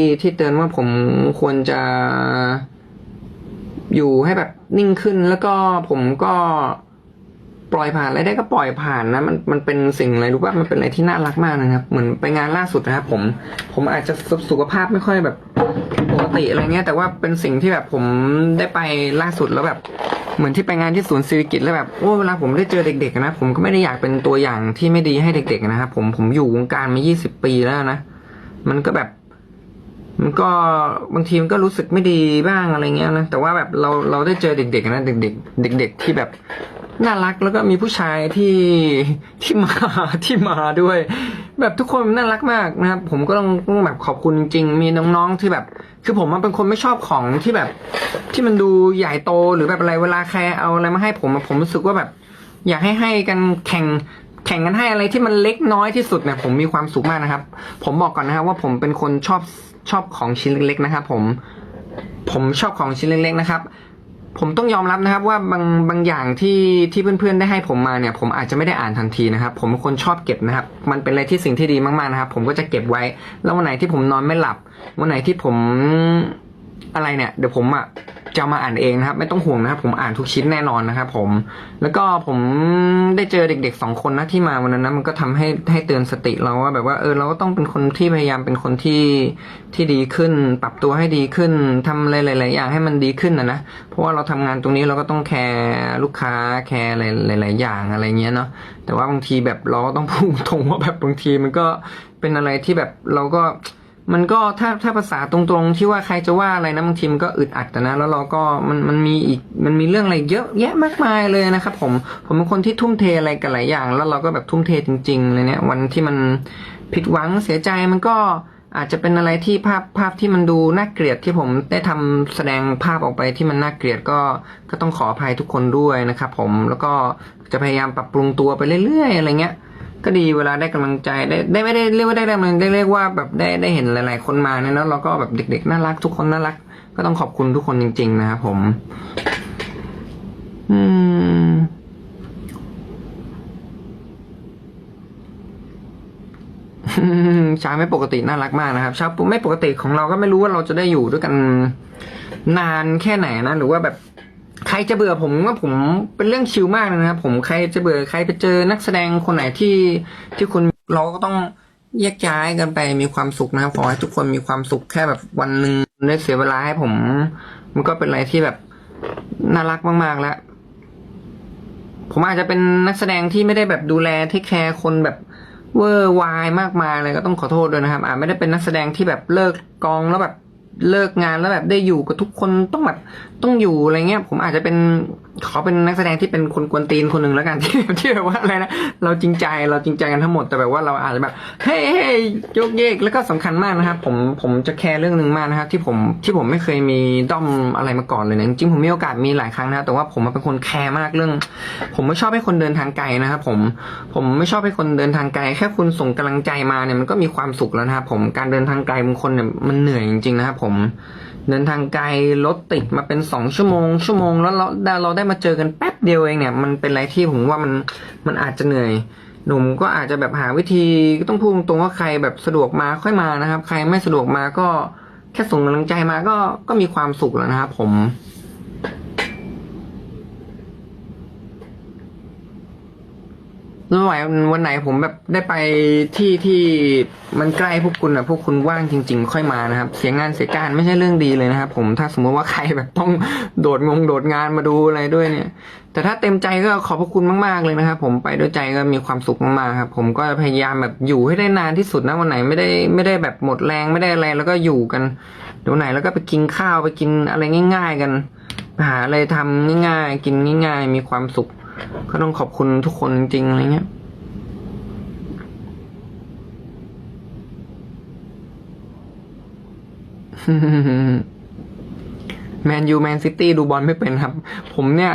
ที่ที่เตือนว่าผมควรจะอยู่ให้แบบนิ่งขึ้นแล้วก็ผมก็ปล่อยผ่านอะไรได้ก็ปล่อยผ่านนะมันมันเป็นสิ่งอะไรรู้ป่ะมันเป็นอะไรที่น่ารักมากนะครับ เหมือนไปงานล่าสุดนะครับผมผมอาจจะสุขภาพไม่ค่อยแบบปกติอะไรเงี้ยแต่ว่าเป็นสิ่งที่แบบผมได้ไปล่าสุดแล้วแบบเหมือนที่ไปงานที่ศูนย์ศิริกิตแล้วแบบโอ้เวลาผมได้เจอเด็ก ๆ นะ ผมก็ไม่ได้อยากเป็นตัวอย่างที่ไม่ดีให้เด็ก ๆ นะครับผมผมอยู่วงการมา 20 ปีแล้วนะ มันก็แบบ มันก็บางทีมันก็รู้สึกไม่ดีบ้างอะไรเงี้ยนะแต่ว่าแบบเราเราได้เจอเด็กๆนะเด็กๆเด็ก ๆ ที่แบบน่ารักแล้วก็มีผู้ชายที่ที่มาที่มาด้วย แบบทุกคนน่ารักมากนะครับ ผมก็ต้องต้องแบบขอบคุณจริงๆมีน้องๆที่แบบ คือผมมันเป็นคนไม่ชอบของที่แบบ ที่มันดูใหญ่โตหรือแบบอะไรเวลาใครเอาอะไรมาให้ผมผมรู้สึกว่าแบบ อยากให้ให้กันแข่งแข่งกันให้อะไรที่มันเล็กน้อยที่สุดเนี่ยผมมีความสุขมากนะครับ ผมบอกก่อนนะครับว่าผมเป็นคนชอบ ชอบของชิ้นเล็กๆนะครับ ผมผมชอบของชิ้นเล็กๆนะครับ ผมต้องยอมรับนะครับว่าบางบางอย่างที่ที่เพื่อนๆได้ให้ผมมาเนี่ย ผมอาจจะไม่ได้อ่านทันทีนะครับ ผมเป็นคนชอบเก็บนะครับ มันเป็นอะไรที่สิ่งที่ดีมากๆนะครับ ผมก็จะเก็บไว้ แล้ววันไหนที่ผมนอนไม่หลับ วันไหนที่ผมอะไรเนี่ย เดี๋ยวผมอะ จะมาอ่านเองนะครับ ไม่ต้องห่วงนะครับ ผมอ่านทุกชิ้นแน่นอนนะครับผม แล้วก็ผมได้เจอเด็กๆสองคนนะที่มาวันนั้นนะมันก็ทำให้ให้เตือนสติเราว่าแบบว่าเออเราก็ต้องเป็นคนที่พยายามเป็นคนที่ที่ดีขึ้น ปรับตัวให้ดีขึ้นทำอะไรหลายๆอย่างให้มันดีขึ้นนะนะเพราะว่าเราทำงานตรงนี้เราก็ต้องแคร์ลูกค้าแคร์อะไรหลายๆอย่างอะไรเงี้ยเนาะแต่ว่าบางทีแบบเราก็ต้องพูดตรงว่าแบบบางทีมันก็เป็นอะไรที่แบบเราก็ มันก็ถ้าถ้าภาษาตรงๆ ที่ว่าใครจะว่าอะไรนะบางทีมันก็อึดอัดแต่นะ แล้วเราก็มันมันมีอีกมันมีเรื่องอะไรเยอะแยะมากมายเลยนะครับผมผมเป็นคนที่ทุ่มเทอะไรกับหลายอย่าง แล้วเราก็แบบทุ่มเทจริงๆเลยเนี่ยวันที่มันผิดหวังเสียใจมันก็อาจจะเป็นอะไรที่ภาพภาพที่มันดูน่าเกลียดที่ผมได้ทำแสดงภาพออกไปที่มันน่าเกลียดก็ก็ต้องขออภัยทุกคนด้วยนะครับผมแล้วก็จะพยายามปรับปรุงตัวไปเรื่อยๆอะไรเงี้ย ก็ดีเวลาได้กำลังใจได้ได้ไม่ได้เรียกว่าได้กำลังได้เรียกว่าแบบได้ได้เห็นหลาย ๆ คนมาเนี่ยแล้วเราก็แบบเด็ก ๆ น่ารักทุกคนน่ารัก ก็ต้องขอบคุณทุกคนจริง ๆ นะครับผม อืมช้างไม่ปกติน่ารักมากนะครับช้าไม่ปกติของเราก็ไม่รู้ว่าเราจะได้อยู่ด้วยกันนานแค่ไหนนะ หรือว่าแบบ ใครจะเบื่อผมว่าผมเป็นเรื่องชิลมากเลยนะครับ ผมใครจะเบื่อใครไปเจอนักแสดงคนไหนที่ที่คุณเราก็ต้องแยกย้ายกันไปมีความสุขนะครับขอให้ทุกคนมีความสุขแค่แบบวันหนึ่งได้เสียเวลาให้ผม มันก็เป็นอะไรที่แบบน่ารักมากๆแล้วผมอาจจะเป็นนักแสดงที่ไม่ได้แบบดูแลเทคแคร์คนแบบเวอร์วายมากมายอะไรก็ต้องขอโทษด้วยนะครับอาจไม่ได้เป็นนักแสดงที่แบบเลิกกองแล้วแบบ เลิกงานแล้วแบบได้อยู่กับทุกคนต้องแบบต้องอยู่อะไรเงี้ยผมอาจจะเป็น ขอเป็นนักแสดงที่เป็นคนกวนตีนคนหนึ่งแล้วกันที่ที่แบบว่าอะไรนะเราจริงใจเราจริงใจกันทั้งหมดแต่แบบว่าเราอาจจะแบบเฮ้ยเฮ้ยยกเยกแล้วก็สำคัญมากนะครับ ผมผมจะแคร์เรื่องหนึ่งมากนะครับที่ผมที่ผมไม่เคยมีด้อมอะไรมาก่อนเลยนะจริงผมมีโอกาสมีหลายครั้งนะแต่ว่าผมเป็นคนแคร์มากเรื่อง ผมไม่ชอบให้คนเดินทางไกลนะครับผมผมไม่ชอบให้คนเดินทางไกลแค่คุณส่งกำลังใจมาเนี่ยมันก็มีความสุขแล้วนะครับผมการเดินทางไกลบางคนเนี่ยมันเหนื่อยจริงๆนะครับผม เดินทางไกลรถติดมาเป็นสองชั่วโมง ชั่วโมงแล้วเราได้เราได้มาเจอกันแป๊บเดียวเองเนี่ย มันเป็นอะไรที่ผมว่ามันมันอาจจะเหนื่อย หนุ่มก็อาจจะแบบหาวิธีต้องพูดตรงว่าใครแบบสะดวกมาค่อยมานะครับ ใครไม่สะดวกมาก็แค่ส่งกำลังใจมาก็ก็มีความสุขแล้วนะครับผม ไม่ไหววันไหนผมแบบได้ไปที่ที่มันใกล้พวกคุณอะพวกคุณว่างจริง ๆ ค่อยมานะครับ เสียงานเสียการไม่ใช่เรื่องดีเลยนะครับ ผมถ้าสมมติว่าใครแบบต้องโดดงงโดดงานมาดูอะไรด้วยเนี่ย แต่ถ้าเต็มใจก็ขอบพระคุณมากๆเลยนะครับ ผมไปด้วยใจก็มีความสุขมากๆครับ ผมก็พยายามแบบอยู่ให้ได้นานที่สุดนะวันไหนไม่ได้ไม่ได้แบบหมดแรงไม่ได้อะไรแล้วก็อยู่กันเดี๋ยวไหนแล้วก็ไปกินข้าวไปกินอะไรง่าย ๆ กันหาอะไรทำง่าย ๆ กินง่าย ๆ มีความสุข ก็ต้องขอบคุณทุกคนจริงๆอะไรเงี้ยแมนยูแมนซิตี้ดูบอลไม่เป็นครับ ผมเนี่ย